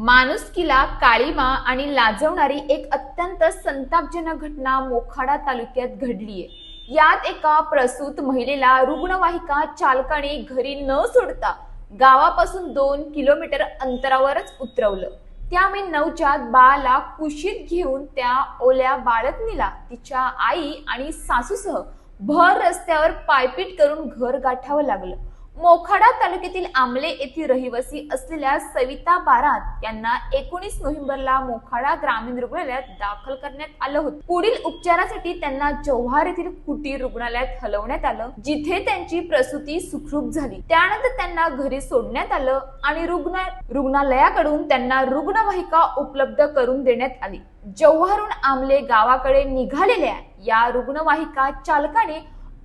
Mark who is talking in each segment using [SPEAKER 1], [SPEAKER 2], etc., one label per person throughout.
[SPEAKER 1] माणुसकीला काळीमा आणि लाजवणारी एक अत्यंत संतापजनक घटना मोखाडा तालुक्यात घडलीये. यात एका प्रसूत महिलेला रुग्णवाहिका चालकाने घरी न सोडता गावापासून दोन किलोमीटर अंतरावरच उतरवलं. त्यामुळे नवजात बाळाला कुशीत घेऊन त्या ओल्या बाळतनीला तिच्या आई आणि सासूसह भर रस्त्यावर पायपीट करून घर गाठावं लागलं. मोखाडा तालुक्यातील आमले येथील रहिवासी असलेल्या सविता बारात यांना एकोणीस नोव्हेंबरला मोखाडा ग्रामीण रुग्णालयात दाखल करण्यात आलं होतं. पुढील उपचारासाठी त्यांना जव्हार येथील कुटीर रुग्णालयात हलवण्यात आलं जिथे त्यांची प्रसूती सुखरूप झाली. त्यानंतर त्यांना घरी सोडण्यात आलं आणि रुग्ण रुग्णालयाकडून त्यांना रुग्णवाहिका उपलब्ध करून देण्यात आली. जव्हारून आमले गावाकडे निघालेल्या या रुग्णवाहिका चालकाने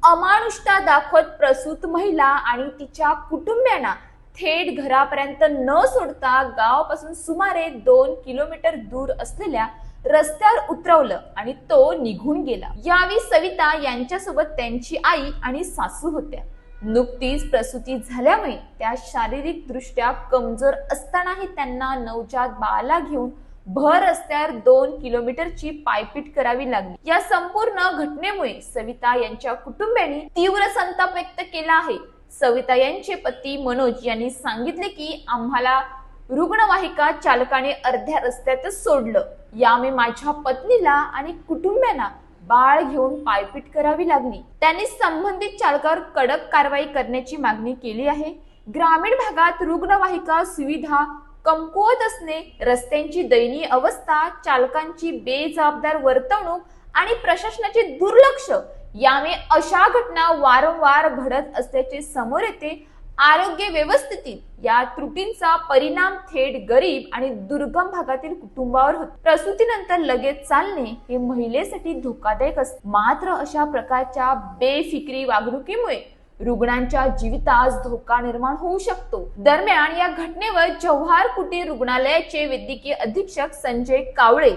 [SPEAKER 1] अमानुषता दाखवत प्रसूत महिला आणि तिच्या कुटुंबियांना थेट घरापर्यंत न सोडता गावापासून सुमारे दोन किलोमीटर दूर असलेल्या रस्त्यावर उतरवलं आणि तो निघून गेला. यावेळी सविता यांच्यासोबत त्यांची आई आणि सासू होत्या. नुकतीच प्रसूती झाल्यामुळे त्या शारीरिक दृष्ट्या कमजोर असतानाही त्यांना नवजात बाळाला घेऊन भर रस्त्यावर दोन किलोमीटरची पायपीट करावी लागली. या संपूर्ण घटनेमुळे सविता यांच्या कुटुंबियांनी तीव्र संताप व्यक्त केला आहे. सविता यांचे पती मनोज यांनी सांगितले की आम्हाला रुग्णवाहिका चालकाने अर्ध्या रस्त्यातच सोडलं. यामुळे माझ्या पत्नीला आणि कुटुंबियांना बाळ घेऊन पायपीट करावी लागली. त्यांनी संबंधित चालकावर कडक कारवाई करण्याची मागणी केली आहे. ग्रामीण भागात रुग्णवाहिका सुविधा कमकुवत असणे रस्त्यांची दयनीय अवस्था चालकांची बेजबाबदार वर्तवणूक आणि प्रशासनाचे दुर्लक्ष यामुळे अशा घटना वारंवार घडत असल्याचे समोर येते. आरोग्य व्यवस्थेतील या त्रुटींचा परिणाम थेट गरीब आणि दुर्गम भागातील कुटुंबावर होतो. प्रसूतीनंतर लगेच चालणे हे महिलेसाठी धोकादायक असते. मात्र अशा प्रकारच्या बेफिक्री वागणुकीमुळे रुग्णांच्या जीवितास धोका निर्माण होऊ शकतो. दरम्यान या घटनेवर जव्हार कुटीर रुग्णालयाचे वैद्यकीय अधीक्षक संजय कावळे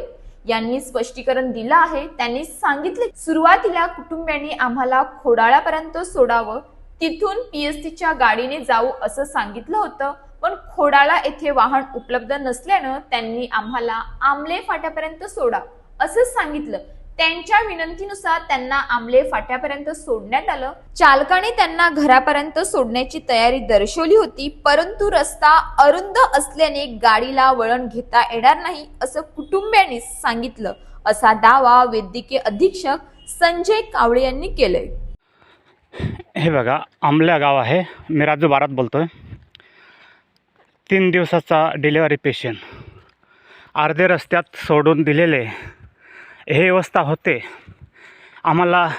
[SPEAKER 1] यांनी स्पष्टीकरण दिलं आहे. त्यांनी सांगितले सुरुवातीला कुटुंबियांनी आम्हाला खोडाळापर्यंत सोडावं. तिथून पीएसटीच्या गाडीने जाऊ असं सांगितलं होतं. पण खोडाळा येथे वाहन उपलब्ध नसल्यानं त्यांनी आम्हाला आमले फाट्यापर्यंत सोडा असं सांगितलं. त्यांच्या विनंतीनुसार त्यांना आमले फाट्यापर्यंत सोडण्यात आलं. चालकाने त्यांना घरापर्यंत सोडण्याची तयारी दर्शवली होती परंतु रस्ता अरुंद असल्याने गाडीला वळण घेता येणार नाही असं कुटुंबियांनी सांगितलं. असा दावा वैद्यकीय अधीक्षक संजय कावळे यांनी केलंय.
[SPEAKER 2] हे बघा आमल्या गाव आहे. मी राजू बारात बोलतोय. तीन दिवसाचा डिलेवरी पेशंट. अर्धे रस्त्यात सोडून दिलेले हे व्यवस्था होते. आम्हाला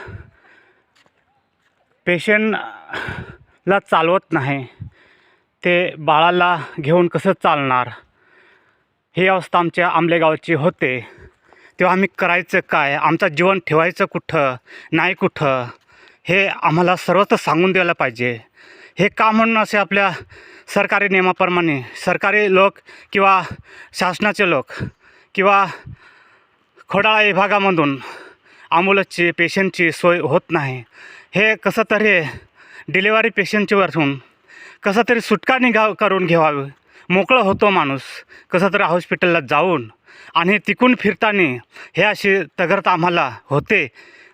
[SPEAKER 2] पेशंटला चालवत नाही. ते बाळाला घेऊन कसं चालणार? ही अवस्था आमच्या आंबलेगावची होते. तेव्हा आम्ही करायचं काय? आमचं जीवन ठेवायचं कुठं? नाही कुठं? हे आम्हाला सर्वत्र सांगून द्यायला पाहिजे. हे का म्हणून असे आपल्या सरकारी नियमाप्रमाणे? सरकारी लोक किंवा शासनाचे लोक किंवा खोडाळा विभागामधून ॲम्ब्युलन्सची पेशंटची सोय होत नाही. हे कसं तरी डिलेवरी पेशंटचीवरचून कसं तरी सुटका निघा करून घ्यावी. मोकळं होतो माणूस. कसं तरी हॉस्पिटलला जाऊन आणि तिकून फिरताना हे अशी तगरत आम्हाला होते.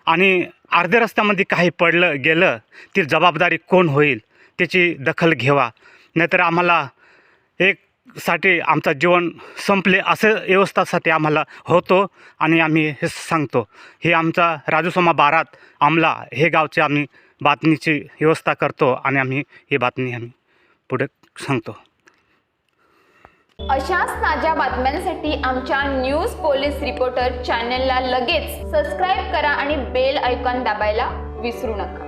[SPEAKER 2] आणि अर्ध्या रस्त्यामध्ये काही पडलं गेलं ती जबाबदारी कोण होईल त्याची दखल घेवा नाहीतर आम्हाला एक साठी आमचं जीवन संपले असं व्यवस्थासाठी आम्हाला होतो आणि आम्ही हे सांगतो. हे आमचा राजूसोमा बारात आमला हे गावचे आम्ही बातमीची व्यवस्था करतो आणि आम्ही ही बातमी आम्ही पुढे सांगतो.
[SPEAKER 1] अशाच ताज्या बातम्यांसाठी आमच्या न्यूज पोलीस रिपोर्टर चॅनलला लगेच सबस्क्राईब करा आणि बेल ऐकॉन दाबायला विसरू नका.